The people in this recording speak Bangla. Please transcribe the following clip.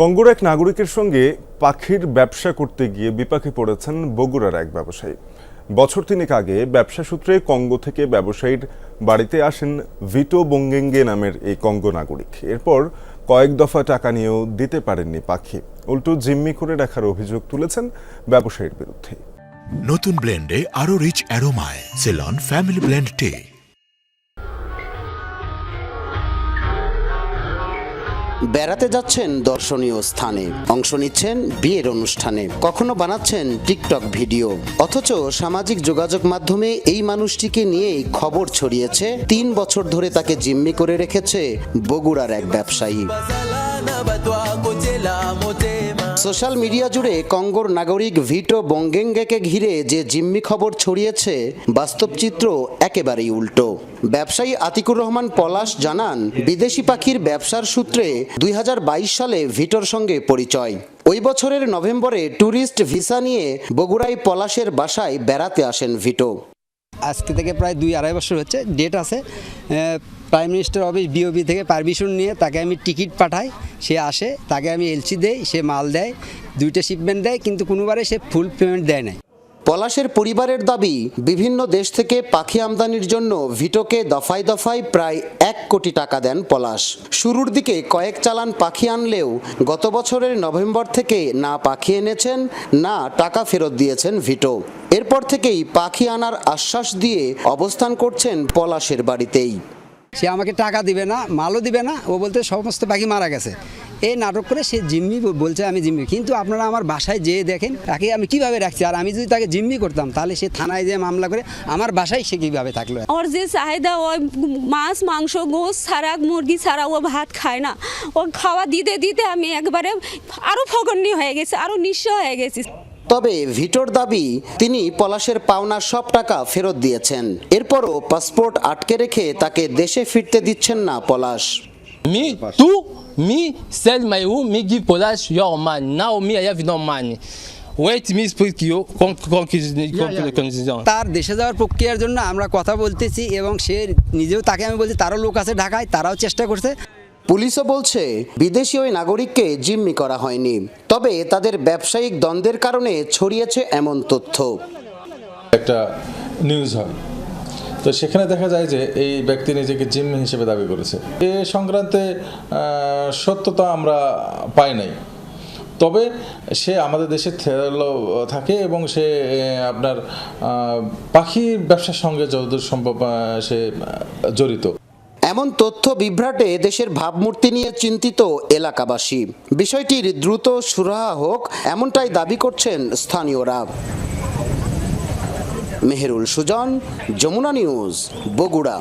কঙ্গোর এক নাগরিকের সঙ্গে পাখির ব্যবসা করতে গিয়ে বিপাকে পড়েছেন বগুড়ার এক ব্যবসায়ী। বছর তিনেক আগে ব্যবসা সূত্রে কঙ্গো থেকে ব্যবসায়ীর বাড়িতে আসেন ভিটো বঙ্গেঙ্গে নামের এই কঙ্গো নাগরিক। এরপর কয়েক দফা টাকা নিয়েও দিতে পারেননি পাখি। উল্টো জিম্মি করে রাখার অভিযোগ তুলেছেন ব্যবসায়ীর বিরুদ্ধে। নতুন ব্লেন্ডে আরও রিচ অ্যারোমায়, সেলন, ফ্যামিলি ব্লেন্ড টে। বেড়াতে যাচ্ছেন দর্শনীয় স্থানে। অংশ নিচ্ছেন বিয়ের অনুষ্ঠানে। কখনো বানাচ্ছেন টিকটক ভিডিও। অথচ সামাজিক যোগাযোগ মাধ্যমে এই মানুষটিকে নিয়েই খবর ছড়িয়েছে, তিন বছর ধরে তাকে জিম্মি করে রেখেছে বগুড়ার এক ব্যবসায়ী। সোশ্যাল মিডিয়া জুড়ে কঙ্গোর নাগরিক ভিটো বঙ্গেঙ্গেকে ঘিরে যে জিম্মি খবর ছড়িয়েছে, বাস্তব চিত্র একেবারেই উল্টো। ব্যবসায়ী আতিকুর রহমান পলাশ জানান, বিদেশি পাখির ব্যবসার সূত্রে দুই হাজার বাইশ সালে ভিটোর সঙ্গে পরিচয়। ওই বছরের নভেম্বরে ট্যুরিস্ট ভিসা নিয়ে বগুড়ায় পলাশের বাসায় বেড়াতে আসেন ভিটো। আজকে থেকে প্রায় দুই আড়াই বছর হচ্ছে ডেট আছে। প্রাইম মিনিস্টার অফিস বিওবি থেকে পারমিশন নিয়ে তাকে আমি টিকিট পাঠাই, সে আসে, তাকে আমি এলসি দেই, সে মাল দেয়, দুইটা শিপমেন্ট দেয়, কিন্তু কোনোবারে সে ফুল পেমেন্ট দেয় নাই। পলাশের পরিবারের দাবি, বিভিন্ন দেশ থেকে পাখি আমদানির জন্য ভিটোকে দফায় দফায় প্রায় এক কোটি টাকা দেন পলাশ। শুরুর দিকে কয়েক চালান পাখি আনলেও গত বছরের নভেম্বর থেকে না পাখি এনেছেন, না টাকা ফেরত দিয়েছেন ভিটো। এরপর থেকেই পাখি আনার আশ্বাস দিয়ে অবস্থান করছেন পলাশের বাড়িতেই। সে আমাকে টাকা দিবে না মালও দিবে না ও বলতে সমস্ত পাখি মারা গেছে। এই নাটক করে সে জিম্মি বলছে আমি জিম্মি। কিন্তু আপনারা আমার বাসায় যেয়ে দেখেন তাকে আমি কীভাবে রাখছি? আর আমি যদি তাকে জিম্মি করতাম তাহলে সে থানায় যেয়ে মামলা করে আমার বাসায় সে কীভাবে থাকল? ওর যে চাহিদা ওই মাছ মাংস গোস ছাড়া মুরগি ছাড়া ও ভাত খায় না। ও খাওয়া দিতে দিতে আমি একবারে আরও ফগন্নি হয়ে গেছে আরও নিঃস্ব হয়ে গেছি। তবে ভিটোর দাবি তিনি পলাশের পাওনা সব টাকা ফেরত দিয়েছেন। এরপরও পাসপোর্ট আটকে রেখে তাকে দেশে ফিরতে দিচ্ছেন না পলাশ। মি mi give podash your man now mi I have no money. Wait mi speak you conclusion. তার দেশে যাওয়ার প্রক্রিয়ার জন্য আমরা কথা বলতেছি এবং সে নিজেও তাকে আমি বলছি তারও লোক আছে ঢাকায় তারাও চেষ্টা করছে। পুলিশও বলছে, বিদেশি ওই নাগরিককে জিম্মি করা হয়নি। তবে তাদের ব্যবসায়িক দ্বন্দ্বের কারণে ছড়িয়েছে এমন তথ্য। একটা নিউজ হয়। তো সেখানে দেখা যায় যে এই ব্যক্তি নিজেকে জিম্মি হিসেবে দাবি করেছে। এ সংক্রান্তে সত্যতা আমরা পাই নাই। তবে সে আমাদের দেশে থাকে এবং সে আপনার পাখির ব্যবসার সঙ্গে যতদূর সম্ভব সে জড়িত। এমন তথ্য বিভ্রাটে দেশের ভাবমূর্তি নিয়ে চিন্তিত এলাকাবাসী। বিষয়টির দ্রুত সুরাহা হোক, এমনটাই দাবি করছেন স্থানীয়রা। মেহেরুল সুজন, যমুনা নিউজ, বগুড়া।